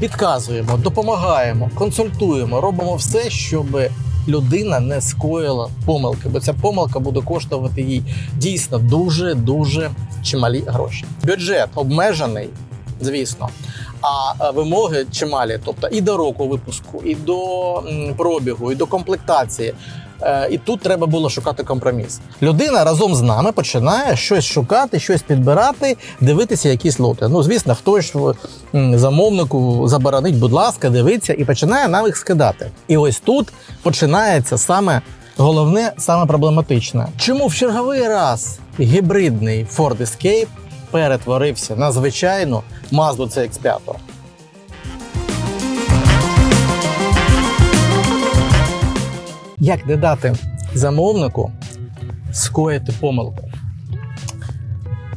підказуємо, допомагаємо, консультуємо, робимо все, щоб людина не скоїла помилки, бо ця помилка буде коштувати їй дійсно дуже дуже чималі гроші. Бюджет обмежений, звісно. А е, вимоги чималі, тобто і до року випуску, і до пробігу, і до комплектації. Е, І тут треба було шукати компроміс. Людина разом з нами починає щось шукати, щось підбирати, дивитися якісь лоти. Ну, звісно, хтось замовнику заборонить, будь ласка, дивиться і починає нам їх скидати. І ось тут починається саме головне, саме проблематичне. Чому в черговий раз гібридний Ford Escape перетворився на звичайну Mazda CX-5? Як не дати замовнику скоїти помилку?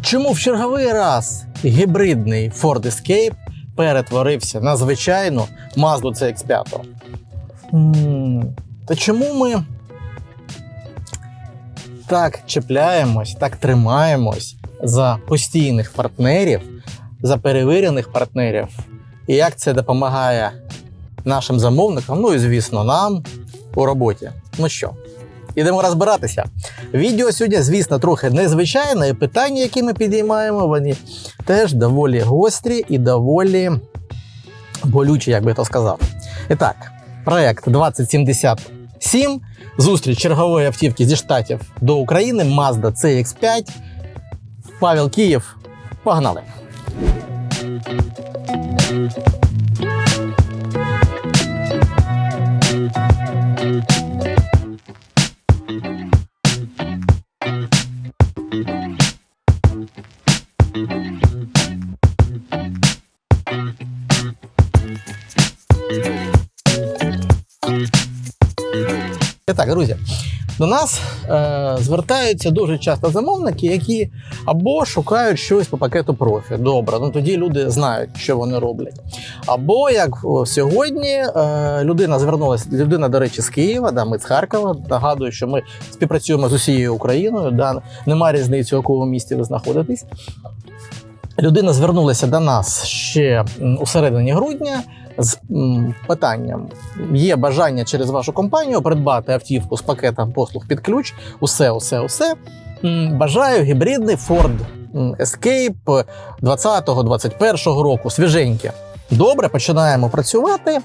Чому в черговий раз гібридний Ford Escape перетворився на звичайну Mazda CX-5? Та чому ми так чіпляємось, так тримаємось за постійних партнерів, за перевірених партнерів? І як це допомагає нашим замовникам, ну і звісно, нам у роботі? Ну що, ідемо розбиратися. Відео сьогодні, звісно, трохи незвичайне, і питання, які ми підіймаємо, вони теж доволі гострі і доволі болючі, як би то сказав. І так, проект 2077. Зустріч чергової автівки зі штатів до України Mazda CX5. Павел Київ. Погнали! І так, друзі, до нас е, звертаються дуже часто замовники, які або шукають щось по пакету профі. Добре, ну тоді люди знають, що вони роблять. Або як сьогодні е, людина звернулася, людина, до речі, з Києва, да, ми з Харкова. Нагадую, що ми співпрацюємо з усією Україною. Да, немає різниці, у якому місті ви знаходитесь. Людина звернулася до нас ще у середині грудня з питанням: є бажання через вашу компанію придбати автівку з пакетом послуг під ключ, усе, усе, усе. Бажаю гібридний Ford Escape 20-21 року, свіженьке. Добре, починаємо працювати.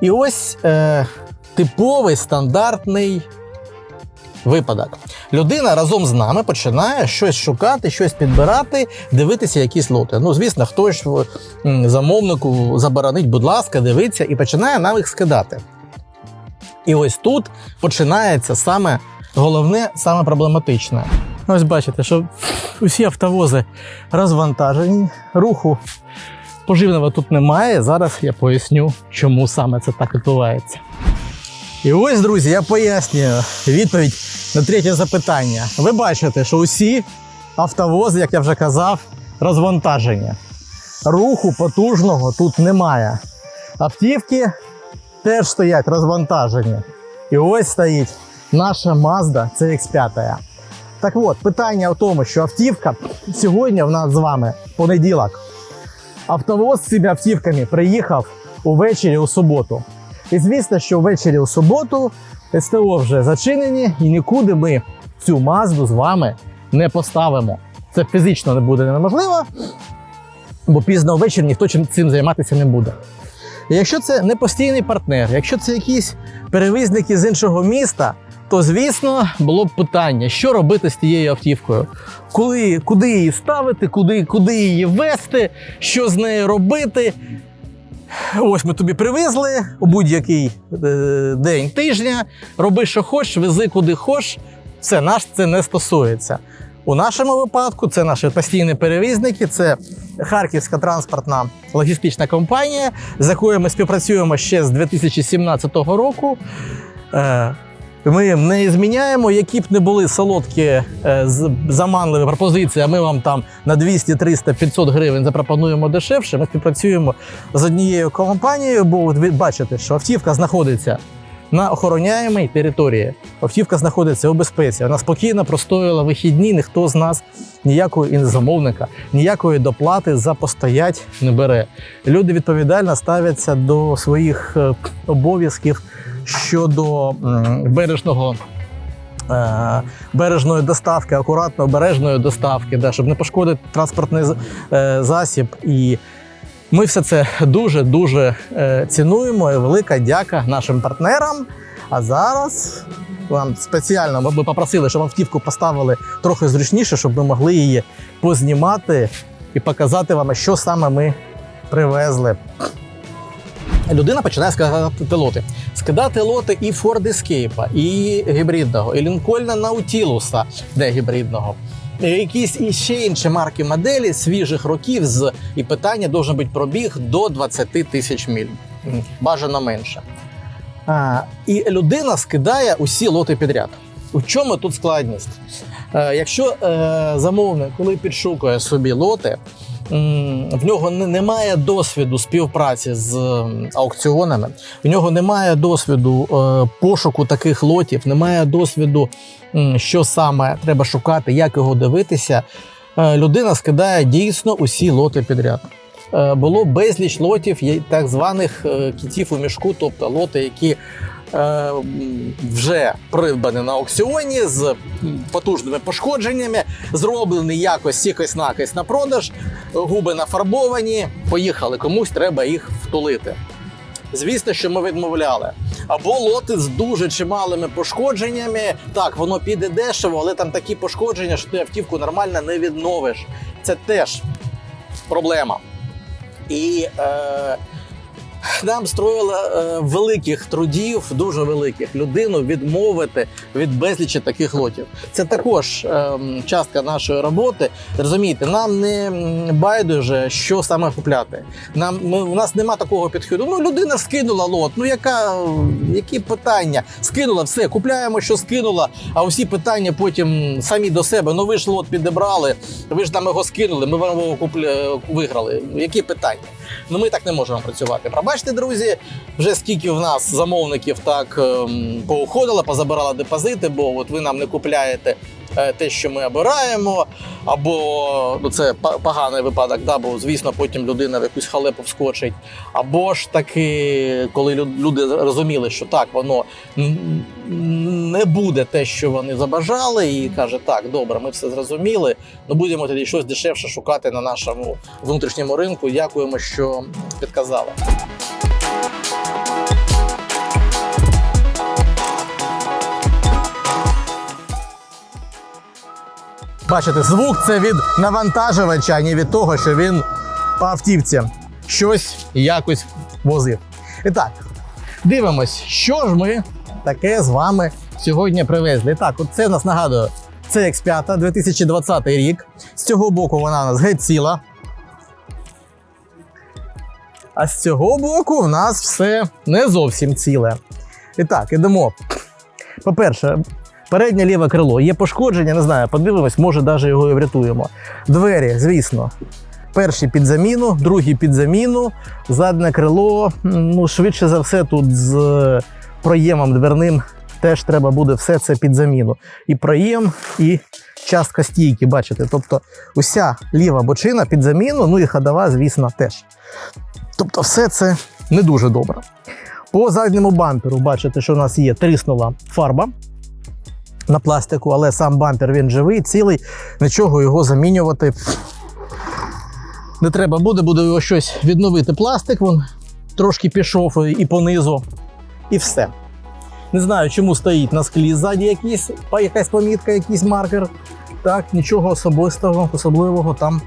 І ось е, типовий стандартний випадок. Людина разом з нами починає щось шукати, щось підбирати, дивитися якісь лоти. Ну, звісно, хтось замовнику заборонить, будь ласка, дивиться і починає нам їх скидати. І ось тут починається саме головне, саме проблематичне. Ось бачите, що усі автовози розвантажені, руху поживного тут немає. Зараз я поясню, чому саме це так відбувається. І ось, друзі, я пояснюю відповідь на третє запитання. Ви бачите, що усі автовози, як я вже казав, розвантажені. Руху потужного тут немає. Автівки теж стоять розвантажені. І ось стоїть наша Mazda CX5. Так от, питання в тому, що автівка сьогодні в нас з вами понеділок. Автовоз з цими автівками приїхав увечері у суботу. І звісно, що ввечері у суботу СТО вже зачинені, і нікуди ми цю мазду з вами не поставимо. Це фізично не буде неможливо, бо пізно ввечері ніхто цим займатися не буде. І якщо це не постійний партнер, якщо це якісь перевізники з іншого міста, то звісно було б питання, що робити з тією автівкою, коли, куди її ставити, куди, куди її вести, що з нею робити. Ось ми тобі привезли у будь-який е, день тижня. Роби, що хочеш, вези куди хочеш. Все, наш це не стосується. У нашому випадку це наші постійні перевізники, це Харківська транспортна логістична компанія, з якою ми співпрацюємо ще з 2017 року. Е, Ми не зміняємо, які б не були солодкі е, заманливі пропозиції, а ми вам там на 200, 300, 500 гривень запропонуємо дешевше. Ми співпрацюємо з однією компанією, бо ви бачите, що автівка знаходиться на охороняємій території. Автівка знаходиться у безпеці. Вона спокійно простояла вихідні. Ніхто з нас ніякого і замовника, ніякої доплати за постоять не бере. Люди відповідально ставляться до своїх е, обов'язків щодо бережного. е, Бережної доставки, акуратно бережної доставки, да, щоб не пошкодити транспортний е, засіб. І ми все це дуже дуже е, цінуємо. І велика дяка нашим партнерам. А зараз вам спеціально ми би попросили, щоб автівку поставили трохи зручніше, щоб ми могли її познімати і показати вам, що саме ми привезли. Людина починає скидати лоти. Скидати лоти і Ford Escape, і гібридного, і Лінкольна Наутілуса, де гібридного. Якісь іще інші марки моделі свіжих років з і питання должен бути пробіг до 20 тисяч міль. Бажано менше. А, і людина скидає усі лоти підряд. У чому тут складність? Е, якщо е, замовник, коли підшукує собі лоти, в нього немає досвіду співпраці з аукціонами, в нього немає досвіду е, пошуку таких лотів, немає досвіду, що саме треба шукати, як його дивитися. е, Людина скидає дійсно усі лоти підряд. Е, Було безліч лотів, так званих кітів у мішку, тобто лоти, які вже придбані на аукціоні з потужними пошкодженнями, зроблені якось сікось накось на продаж, губи нафарбовані, поїхали, комусь треба їх втулити. Звісно, що ми відмовляли. Або лоти з дуже чималими пошкодженнями. Так, воно піде дешево, але там такі пошкодження, що ти автівку нормально не відновиш. Це теж проблема. І е, нам строїли е, великих трудів, дуже великих людину відмовити від безлічі таких лотів. Це також е, частка нашої роботи. Розумієте, нам не байдуже, що саме купляти. Нам ми, у нас нема такого підходу. Ну, людина скинула лот. Ну яка які питання? Скинула все, купляємо, що скинула. А усі питання потім самі до себе. Ну ви ж лот підібрали, ви ж нам його скинули. Ми вам його купля... виграли. Які питання? Ну ми так не можемо працювати. Пробачте, друзі, вже скільки в нас замовників так ем, поуходило, позабирали депозити, бо от ви нам не купляєте е, те, що ми обираємо, або ну це поганий випадок, да, бо звісно, потім людина в якусь халепу вскочить. Або ж таки, коли люди розуміли, що так, воно не буде те, що вони забажали, і каже, так, добре, ми все зрозуміли. Ну будемо тоді щось дешевше шукати на нашому внутрішньому ринку. Дякуємо, що підказали. Бачите, звук це від навантажувача, а не від того, що він по автівці щось якось возив. І так, дивимось, що ж ми таке з вами сьогодні привезли. І так, от це нас нагадую, це X5 2020 рік. З цього боку вона у нас геть ціла. А з цього боку в нас все не зовсім ціле. І так, ідемо. По-перше, переднє ліве крило є пошкодження, не знаю, подивимось, може навіть його і врятуємо. Двері, звісно. Перші під заміну, другі під заміну, заднє крило. Ну, швидше за все, тут з проємом дверним теж треба буде все це під заміну. І проєм, і частка стійки, бачите. Тобто уся ліва бочина під заміну, ну і ходова, звісно, теж. Тобто, все це не дуже добре. По задньому бамперу бачите, що у нас є тріснула фарба на пластику, але сам бампер він живий, цілий, нічого його замінювати не треба буде, буде його щось відновити пластик, він трошки пішов і понизу, і все. Не знаю, чому стоїть на склі ззаді якийсь, па- якась помітка, якийсь маркер. Так, нічого особистого, особливого там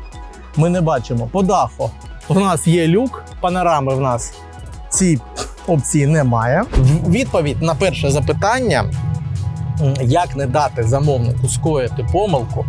ми не бачимо. По дафу у нас є люк, панорами в нас ці опції немає. Відповідь на перше запитання, як не дати замовнику скоїти помилку,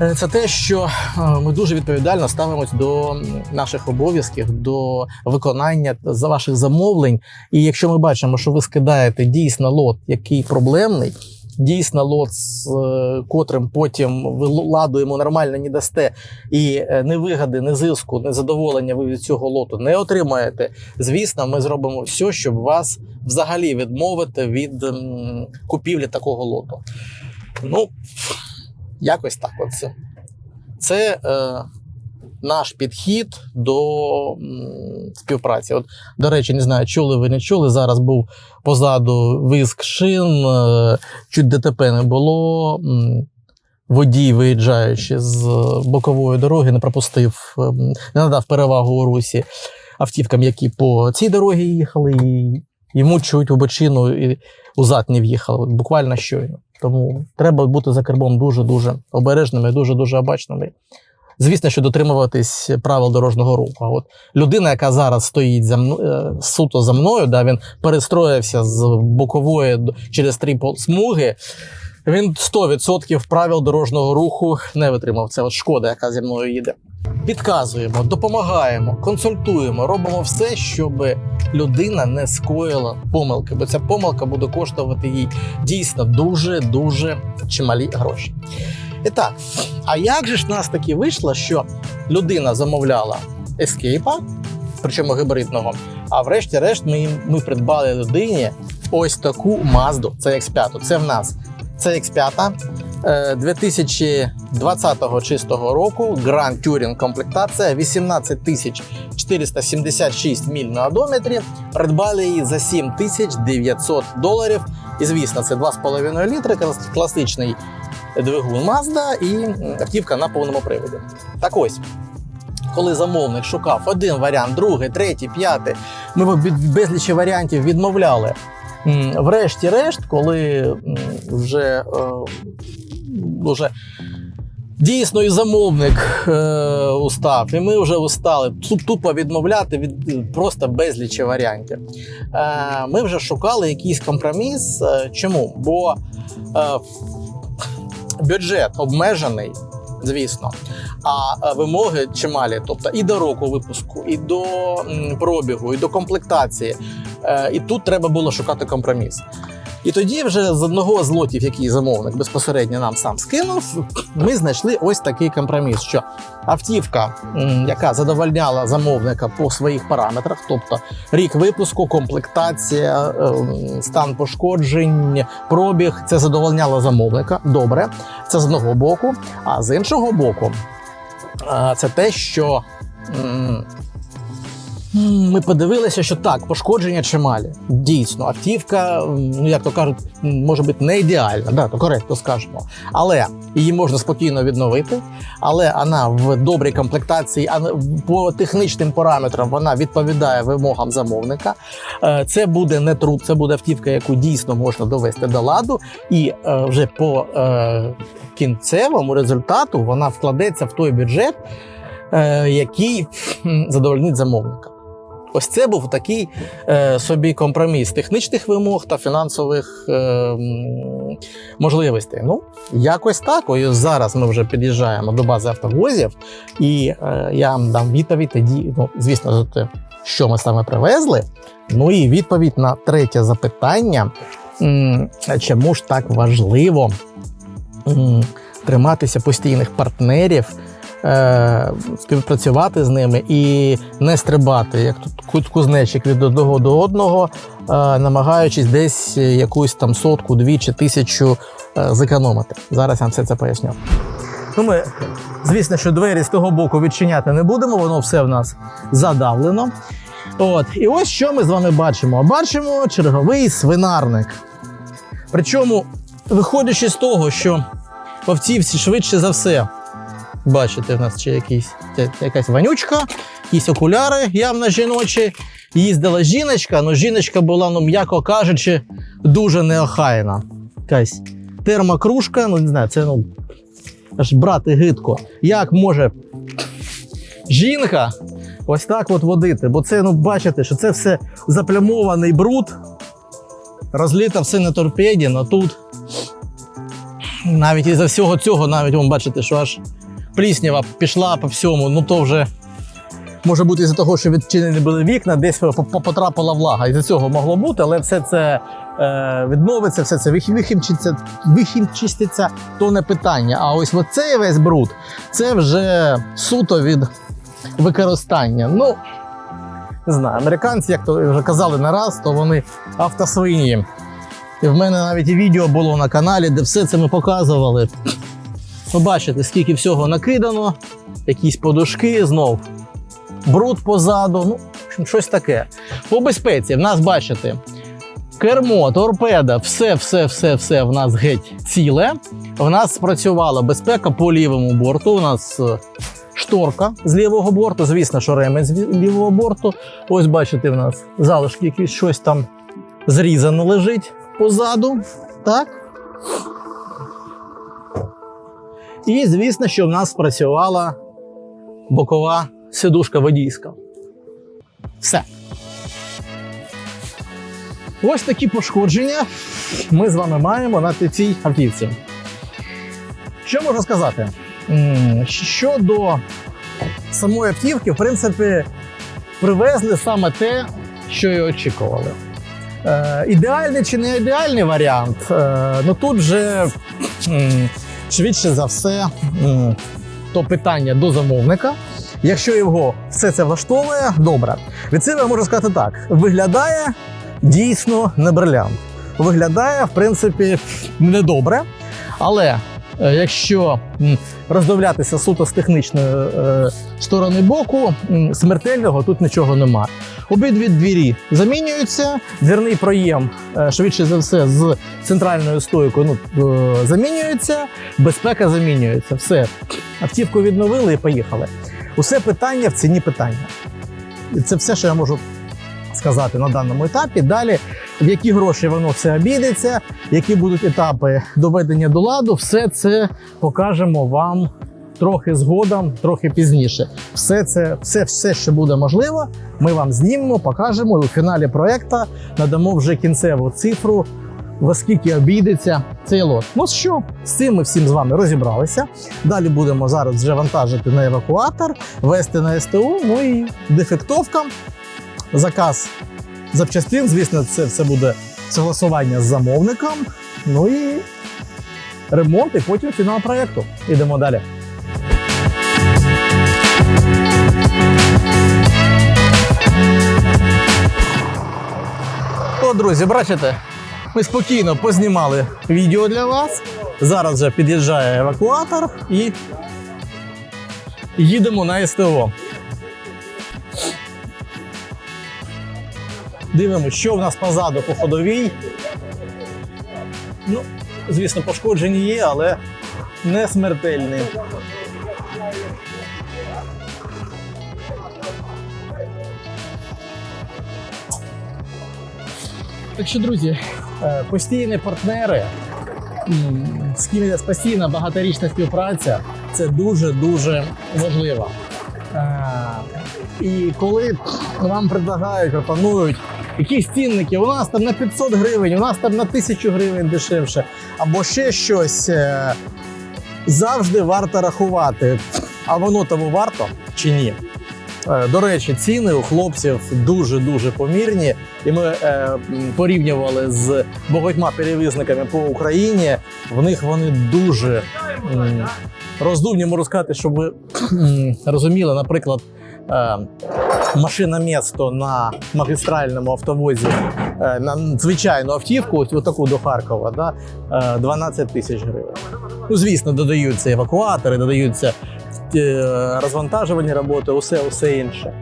е, це те, що е, ми дуже відповідально ставимось до наших обов'язків, до виконання за ваших замовлень. І якщо ми бачимо, що ви скидаєте дійсно лот, який проблемний, дійсно лот, з е, котрим потім ви ладу йому нормально не дасте, і е, ні вигоди, ні зиску, ні задоволення ви від цього лоту не отримаєте, звісно, ми зробимо все, щоб вас взагалі відмовити від купівлі такого лоту. Ну, якось так. Оце. Це е, наш підхід до співпраці. От, до речі, не знаю, чули ви не чули. Зараз був позаду виск шин, е, чуть ДТП не було. Водій, виїжджаючи з бокової дороги, не пропустив, ем, не надав перевагу у русі автівкам, які по цій дорогі їхали, і йому чуть у бочину і у зад не в'їхали. Буквально щойно. Тому треба бути за кермом дуже-дуже обережними, дуже-дуже обачними. Звісно, що дотримуватись правил дорожнього руху. А от людина, яка зараз стоїть за мною, суто за мною, да, він перестроївся з бокової через три смуги. Він 100% правил дорожнього руху не витримав. Це от шкода, яка зі мною їде. Підказуємо, допомагаємо, консультуємо, робимо все, щоб людина не скоїла помилки, бо ця помилка буде коштувати їй дійсно дуже дуже чималі гроші. І так, а як же ж нас таки вийшло, що людина замовляла ескейпа, причому гібридного, а врешті-решт ми, ми придбали людині ось таку Мазду CX5. Це в нас CX5 е, 2020 чистого року Grand Touring комплектація 18 476 міль на одометрі. Придбали її за 7900 доларів. І звісно, це 2,5 літри, класичний двигун Mazda і автівка на повному приводі. Так ось. Коли замовник шукав один варіант, другий, третій, п'ятий, ми безлічі варіантів відмовляли. Врешті-решт, коли вже, е, вже дійсно і замовник е, устав, і ми вже устали тупо відмовляти від просто безлічі варіантів. Е, ми вже шукали якийсь компроміс. Е, Чому? Бо е, бюджет обмежений, звісно, а вимоги чималі. Тобто і до року випуску, і до пробігу, і до комплектації. Е, І тут треба було шукати компроміс. І тоді, вже з одного з лотів, який замовник безпосередньо нам сам скинув, ми знайшли ось такий компроміс, що автівка, яка задовольняла замовника по своїх параметрах, тобто рік випуску, комплектація, ем, стан пошкоджень, пробіг, це задовольняло замовника. Добре, це з одного боку. А з іншого боку, е, це те, що ми подивилися, що так, пошкодження чималі. Дійсно, автівка, ну як то кажуть, може бути не ідеальна, да, то коректно скажемо. Але її можна спокійно відновити. Але вона в добрій комплектації, а по технічним параметрам вона відповідає вимогам замовника. Е, Це буде не труд, це буде автівка, яку дійсно можна довести до ладу, і е, вже по е, кінцевому результату вона вкладеться в той бюджет, який задовольнить замовника. Ось це був такий е, собі компроміс технічних вимог та фінансових е, можливостей. Ну, якось так. Ось зараз ми вже під'їжджаємо до бази автовозів, і е, я вам дам відповідь тоді, ну, звісно, те, що ми саме привезли. Ну і відповідь на третє запитання: чому ж так важливо триматися постійних партнерів, е, співпрацювати з ними і не стрибати, як тут кузнечик від одного до одного, е, намагаючись десь якусь там сотку, дві чи тисячу е, зекономити. Зараз я вам все це поясню. Ну, ми, звісно, що двері з того боку відчиняти не будемо, воно все в нас задавлено. От, і ось що ми з вами бачимо: бачимо черговий свинарник. Причому, виходячи з того, що в автівці швидше за все, бачите, в нас ще якийсь, якась вонючка, якісь окуляри явно жіночі. Їздила жіночка, але жіночка була, ну, м'яко кажучи, дуже неохайна. Якась термокружка, ну не знаю, це ну, аж брати гидко. Як може жінка ось так от водити? Бо це, ну, бачите, що це все заплямований бруд, розліто все на торпеді, але тут навіть із-за всього цього, навіть ви бачите, що аж пліснява пішла по всьому, ну то вже Може бути із-за того, що відчинені були вікна, десь по- по- потрапила влага. Із-за цього могло бути, але все це е, відновиться, все це вих- вихімчиться, вихімчиститься, то не питання. А ось оцей весь бруд це вже суто від використання. Ну, не знаю, американці, як то вже казали не раз, то вони автосвині. І в мене навіть і відео було на каналі, де все це ми показували. Ви бачите, скільки всього накидано, якісь подушки, знов бруд позаду, ну, щось таке. По безпеці, в нас бачите, кермо, торпеда, все, все, все, все в нас геть ціле. В нас спрацювала безпека по лівому борту. У нас е, шторка з лівого борту, звісно, що ремень з лівого борту. Ось бачите, в нас залишки, якісь щось там зрізано лежить позаду. Так. І звісно, що в нас спрацювала бокова сидушка водійська. Все. Ось такі пошкодження ми з вами маємо на цій автівці. Що можу сказати? Щодо самої автівки, в принципі, привезли саме те, що і очікували. Е, ідеальний чи не ідеальний варіант? Е, ну тут вже м, швидше за все то питання до замовника. Якщо його все це влаштовує, добре. Від себе я можу сказати так: виглядає дійсно не брилянт. Виглядає, в принципі, недобре. Але е, якщо роздивлятися суто з технічної е, сторони боку, смертельного тут нічого немає. Обидві двері замінюються, двірний проєм, е, швидше за все, з центральною стойкою ну, е, замінюється, безпека замінюється. Все, автівку відновили і поїхали. Усе питання в ціні питання. І Це все, що я можу сказати на даному етапі. Далі, в які гроші воно все обійдеться, які будуть етапи доведення до ладу, все це покажемо вам трохи згодом, трохи пізніше. Все це, все, все, що буде можливо, ми вам знімемо, покажемо і у фіналі проекту надамо вже кінцеву цифру. Во скільки обійдеться цей лот. Ну що, з цим ми всім з вами розібралися. Далі будемо зараз вже вантажити на евакуатор, вести на СТУ, ну і дефектовка, заказ запчастин. Звісно, це все буде согласування з замовником. Ну і ремонт, і потім фінал проєкту. Ідемо далі. Друзі, бачите, ми спокійно познімали відео для вас. Зараз вже під'їжджає евакуатор і їдемо на СТО. Дивимося, що в нас позаду по ходовій. Ну, звісно, пошкоджені є, але не смертельні. Так що, друзі, е, постійні партнери, з ким є постійна багаторічна співпраця, це дуже-дуже важливо. Е, І коли вам предлагають, пропонують якісь цінники, у нас там на 500 гривень, у нас там на 1000 гривень дешевше, або ще щось, е, завжди варто рахувати, а воно того варто чи ні. Е, До речі, ціни у хлопців дуже-дуже помірні, і ми е, порівнювали з багатьма перевізниками по Україні. В них вони дуже м, роздумні, можу сказати, щоб ви м, розуміли, наприклад. е, Машина місто на магістральному автовозі е, на звичайну автівку, ось таку до Харкова, да, е, 12 тисяч гривень. Ну, звісно, додаються евакуатори, додаються е, розвантажувальні роботи, усе, усе інше.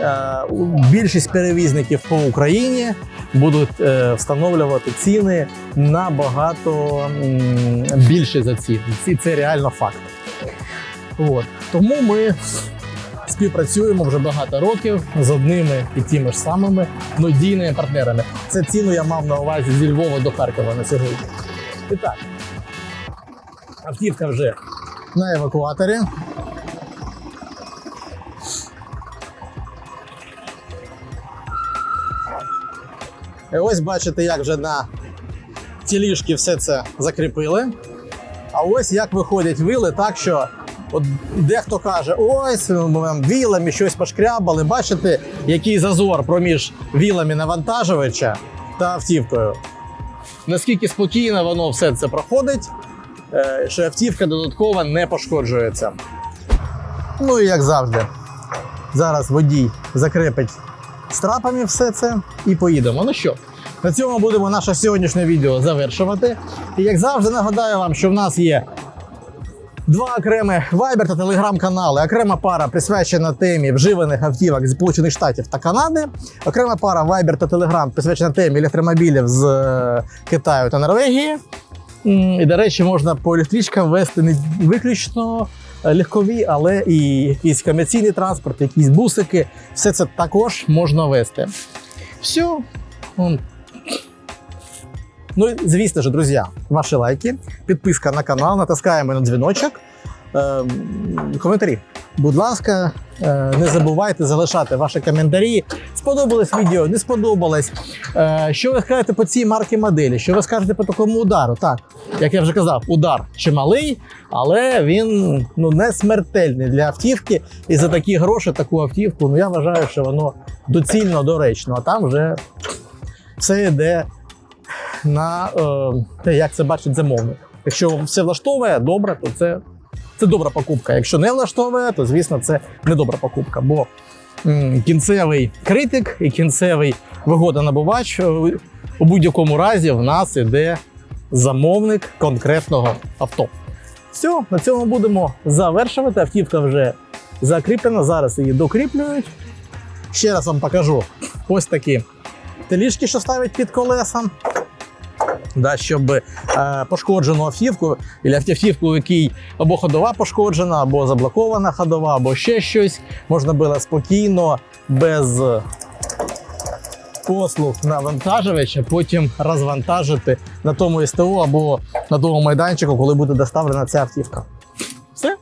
Е, Більшість перевізників по Україні будуть е, встановлювати ціни набагато більше за ці. Ці це реально факт. От. Тому ми співпрацюємо вже багато років з одними і тими ж самими надійними партнерами. Це ціну я мав на увазі зі Львова до Харкова на сьогодні. І так, автівка вже на евакуаторі. І ось бачите, як вже на тілішки все це закріпили. А ось як виходять вили так, що От дехто каже, ось вілами щось пошкрябали. Бачите, який зазор проміж вілами навантажувача та автівкою. Наскільки спокійно воно все це проходить, що автівка додатково не пошкоджується. Ну і як завжди, зараз водій закрепить страпами все це і поїдемо. Ну що, на цьому будемо наше сьогоднішнє відео завершувати. І як завжди, нагадаю вам, що в нас є два окремі Viber та Telegram канали. Окрема пара присвячена темі вживаних автівок з Сполучених Штатів та Канади. Окрема пара Viber та Telegram присвячена темі електромобілів з е, Китаю та Норвегії. І, до речі, можна по електричкам вести не виключно е, легкові, але і якийсь комерційний транспорт, якісь бусики. Все це також можна вести. Все. Ну, звісно ж, друзі, ваші лайки, підписка на канал, натискаємо на дзвіночок. Ем, коментарі. Будь ласка, е, не забувайте залишати ваші коментарі. Сподобалось відео, не сподобалось. Е, Що ви скажете по цій марці моделі? Що ви скажете по такому удару? Так, як я вже казав, удар чималий, але він ну, не смертельний для автівки. І за такі гроші таку автівку, ну я вважаю, що воно доцільно доречно. А там вже все йде на е, те, як це бачить замовник. Якщо все влаштовує, добре, то це, це добра покупка. Якщо не влаштовує, то звісно це не добра покупка. Бо кінцевий критик і кінцевий вигодонабувач е, у будь-якому разі в нас іде замовник конкретного авто. Все, на цьому будемо завершувати. Автівка вже закріплена. Зараз її докріплюють. Ще раз вам покажу ось такі теліжки, що ставлять під колесом да, щоб е, пошкоджену автівку, або автівку, у якій або ходова пошкоджена, або заблокована ходова, або ще щось, можна було спокійно, без послуг навантажувача, потім розвантажити на тому СТО або на тому майданчику, коли буде доставлена ця автівка. Все,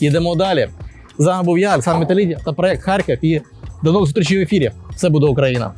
йдемо далі. З вами був я, Олександр Металіді та проект Харків. І до нових зустрічей в ефірі. Все буде Україна.